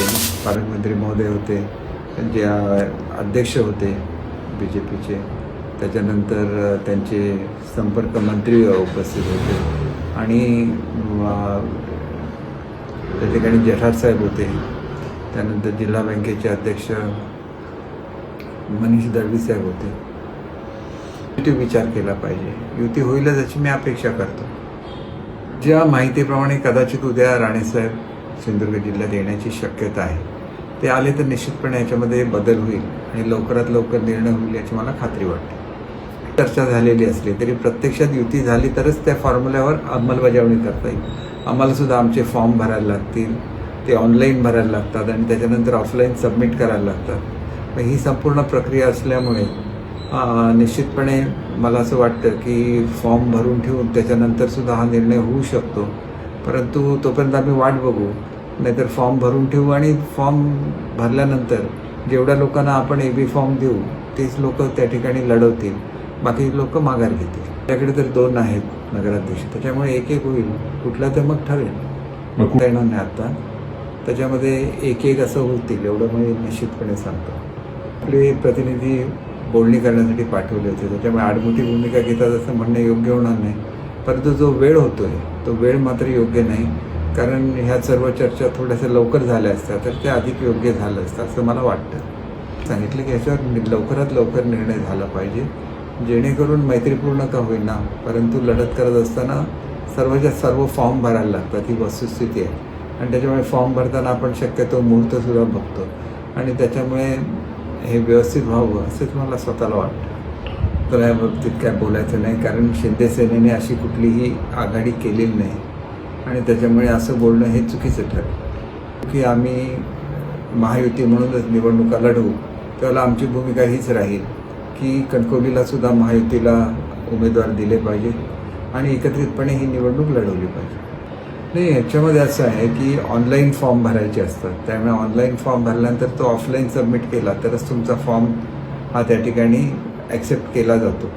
होते पालकमंत्री महोदय होते त्यांचे अध्यक्ष होते बी जे पीचे त्याच्यानंतर त्यांचे संपर्क मंत्री उपस्थित होते. आणि त्या ठिकाणी जठार साहेब होते. त्यानंतर जिल्हा बँकेचे अध्यक्ष मनीष दळवी साहेब होते. युती विचार केला पाहिजे. युती होईलच याची मी अपेक्षा करतो. ज्या माहितीप्रमाणे कदाचित उद्या राणेसाहेब सिंधुदुर्ग जिल्ह्यात येण्याची शक्यता आहे. ते आले तर निश्चितपणे याच्यामध्ये बदल होईल आणि लवकरात लवकर निर्णय होईल याची मला खात्री वाटते. चर्चा झालेली असली तरी प्रत्यक्षात युती झाली तरच त्या फॉर्म्युल्यावर अंमलबजावणी करता येईल. आम्हालासुद्धा आमचे फॉर्म भरायला लागतील ते ऑनलाईन भरायला लागतात आणि त्याच्यानंतर ऑफलाईन सबमिट करायला लागतात. मग ही संपूर्ण प्रक्रिया असल्यामुळे निश्चितपणे मला असं वाटतं की फॉर्म भरून ठेवून त्याच्यानंतरसुद्धा हा निर्णय होऊ शकतो. परंतु तोपर्यंत आम्ही वाट बघू. नाहीतर फॉर्म भरून ठेवू आणि फॉर्म भरल्यानंतर जेवढ्या लोकांना आपण ए बी फॉर्म देऊ तेच लोक त्या ठिकाणी लढवतील. बाकी लोक माघार घेतील. त्याकडे तर दोन आहेत नगराध्यक्ष. त्याच्यामुळे एक एक होईल. कुठला तर मग ठरेल. येणार नाही आता. त्याच्यामध्ये एक एक असं होतील एवढं मी निश्चितपणे सांगतो. आपले प्रतिनिधी बोलणी करण्यासाठी पाठवले होते. त्याच्यामुळे आडमुठी भूमिका घेतात असं म्हणणं योग्य होणार नाही. परंतु जो वेळ होतोय तो वेळ मात्र योग्य नाही. कारण ह्या सर्व चर्चा थोड्याशा लवकर झाल्या असत्या तर त्या अधिक योग्य झालं असतं असं मला वाटतं. सांगितलं की ह्याच्यावर लवकरात लवकर निर्णय झाला पाहिजे. जेणेकरून मैत्रीपूर्ण का होईना परंतु लढत करत असताना सर्वच्या सर्व फॉर्म भरायला लागतात ही वस्तुस्थिती आहे. आणि त्याच्यामुळे फॉर्म भरताना आपण शक्यतो मुहूर्तसुद्धा बघतो. आणि त्याच्यामुळे हे व्यवस्थित व्हावं असंच मला स्वतःला वाटतं. तर या बाबतीत काय बोलायचं नाही कारण शिंदे सेनेने अशी कुठलीही आघाडी केलेली नाही. आणि त्याच्यामुळे असं बोलणं हे चुकीचं ठरलं. की आम्ही महायुती म्हणूनच निवडणुका लढवू त्याला आमची भूमिका हीच राहील की कणकवलीला सुद्धा महायुतीला उमेदवार दिले पाहिजे आणि एकत्रितपणे ही निवडणूक लढवली पाहिजे. नाही ह्याच्यामध्ये असं आहे की ऑनलाईन फॉर्म भरायचे असतात. त्यामुळे ऑनलाईन फॉर्म भरल्यानंतर तो ऑफलाईन सबमिट केला तरच तुमचा फॉर्म हा त्या ठिकाणी ॲक्सेप्ट केला जातो.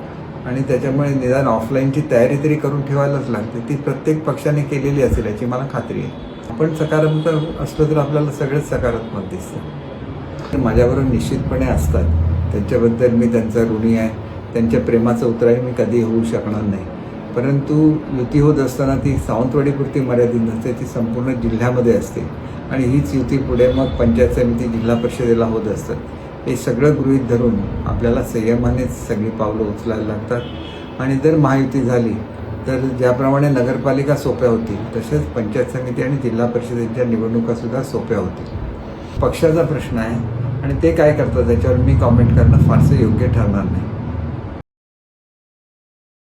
आणि त्याच्यामुळे निदान ऑफलाईनची तयारी तरी करून ठेवायलाच लागते. ती प्रत्येक पक्षाने केलेली असेल याची मला खात्री आहे. आपण सकारात्मक असलं तर आपल्याला सगळेच सकारात्मक दिसतं माझ्याबरोबर निश्चितपणे असतात. त्यांच्याबद्दल मी त्यांचा ऋणी आहे. त्यांच्या प्रेमाचं उतराही मी कधी होऊ शकणार नाही. परंतु युती होत असताना ती सावंतवाडीपुरती मर्यादित नसते. ती संपूर्ण जिल्ह्यामध्ये असते. आणि हीच युती पुढे मग पंचायत समिती जिल्हा परिषदेला होत असतात हे सगळं गृहीत धरून आपल्याला संयमानेच सगळी पावलं उचलायला लागतात. आणि जर महायुती झाली तर ज्याप्रमाणे नगरपालिका सोप्या होतील तसेच पंचायत समिती आणि जिल्हा परिषदेच्या निवडणुकासुद्धा सोप्या होतील. पक्षाचा प्रश्न आहे आणि ते काय करतात त्याच्यावर मी कॉमेंट करणं फारसं योग्य ठरणार नाही.